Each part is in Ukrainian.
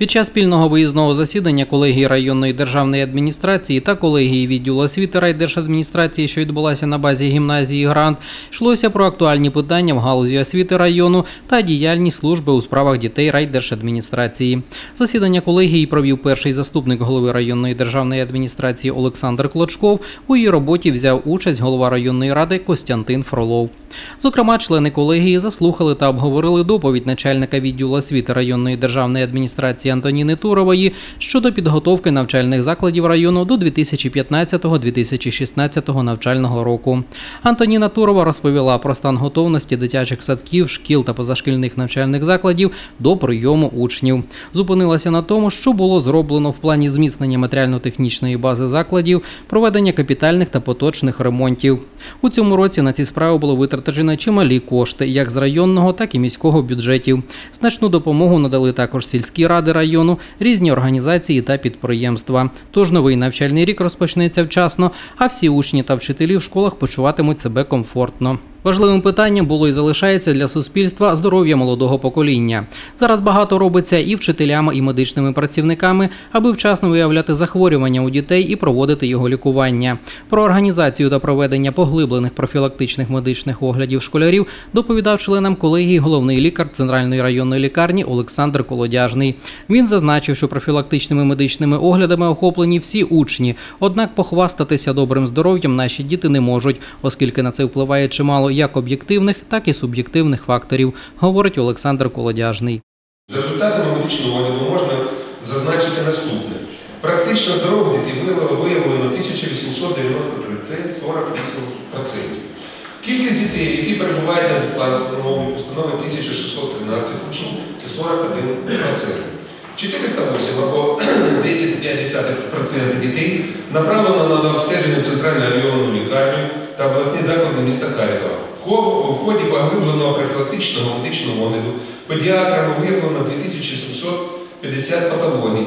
Під час спільного виїзного засідання колегії районної державної адміністрації та колегії відділу освіти райдержадміністрації, що відбулася на базі гімназії Грант, йшлося про актуальні питання в галузі освіти району та діяльність служби у справах дітей райдержадміністрації. Засідання колегії провів перший заступник голови районної державної адміністрації Олександр Клочков. У її роботі взяв участь голова районної ради Костянтин Фролов. Зокрема, члени колегії заслухали та обговорили доповідь начальника відділу освіти районної державної адміністрації Антоніни Турової щодо підготовки навчальних закладів району до 2015-2016 навчального року. Антоніна Турова розповіла про стан готовності дитячих садків, шкіл та позашкільних навчальних закладів до прийому учнів. Зупинилася на тому, що було зроблено в плані зміцнення матеріально-технічної бази закладів, проведення капітальних та поточних ремонтів. У цьому році на ці справи було витрачено чималі кошти, як з районного, так і міського бюджетів. Значну допомогу надали також сільські ради району, різні організації та підприємства. Тож новий навчальний рік розпочнеться вчасно, а всі учні та вчителі в школах почуватимуть себе комфортно. Важливим питанням було і залишається для суспільства здоров'я молодого покоління. Зараз багато робиться і вчителями, і медичними працівниками, аби вчасно виявляти захворювання у дітей і проводити його лікування. Про організацію та проведення поглиблених профілактичних медичних оглядів школярів доповідав членам колегії головний лікар Центральної районної лікарні Олександр Колодяжний. Він зазначив, що профілактичними медичними оглядами охоплені всі учні. Однак похвастатися добрим здоров'ям наші діти не можуть, оскільки на це впливає чимало як об'єктивних, так і суб'єктивних факторів, говорить Олександр Колодяжний. З результатами медичного огляду можна зазначити наступне. Практично здорових дітей виявлено- виявлено 1893, це 48%. Кількість дітей, які перебувають на диспансерному обліку, становить 1613 учнів, це 41%. 408 або 10,5% дітей направлено на обстеження в центральну лікарню та обласні заклади міста Харкова. Хо- ході поглибленого профілактичного медичного огляду педіатрами виявлено 2750 патологій,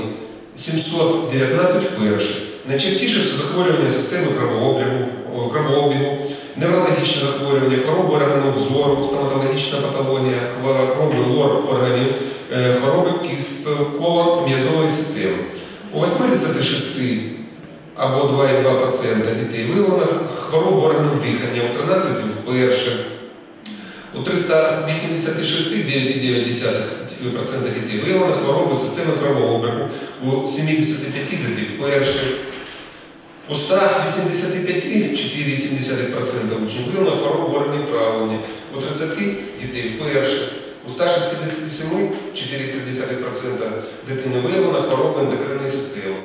719 вперше. Найчастіше це захворювання системи кровообігу, кровообігу, неврологічне захворювання, хвороби органів зору, стоматологічна патологія, хвороби лор органів, е, хвороби кістково-м'язової системи. У 86 або 2,2% дітей виявлено хворобу органів дихання, у 13 вперше. У 386 9,9% дітей виявлено хвороби системи кровообігу, у 75 дітей вперше. У 185 4,7% учнів виявлено хворобу органів травлення, у 30 дітей вперше. У 167 4,3% дитини виявлено хвороби ендокринної системи.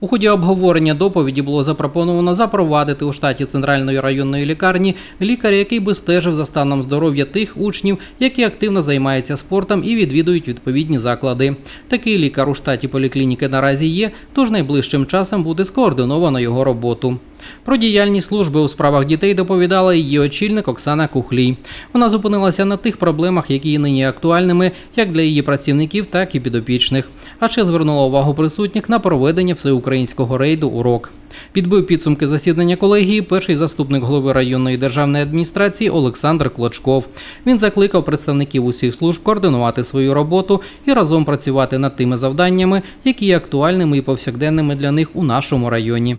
У ході обговорення доповіді було запропоновано запровадити у штаті центральної районної лікарні лікаря, який би стежив за станом здоров'я тих учнів, які активно займаються спортом і відвідують відповідні заклади. Такий лікар у штаті поліклініки наразі є, тож найближчим часом буде скоординовано його роботу. Про діяльність служби у справах дітей доповідала її очільник Оксана Кухлій. Вона зупинилася на тих проблемах, які нині актуальними як для її працівників, так і підопічних. А ще звернула увагу присутніх на проведення всеукраїнського рейду урок. Підбив підсумки засідання колегії перший заступник голови районної державної адміністрації Олександр Клочков. Він закликав представників усіх служб координувати свою роботу і разом працювати над тими завданнями, які є актуальними і повсякденними для них у нашому районі.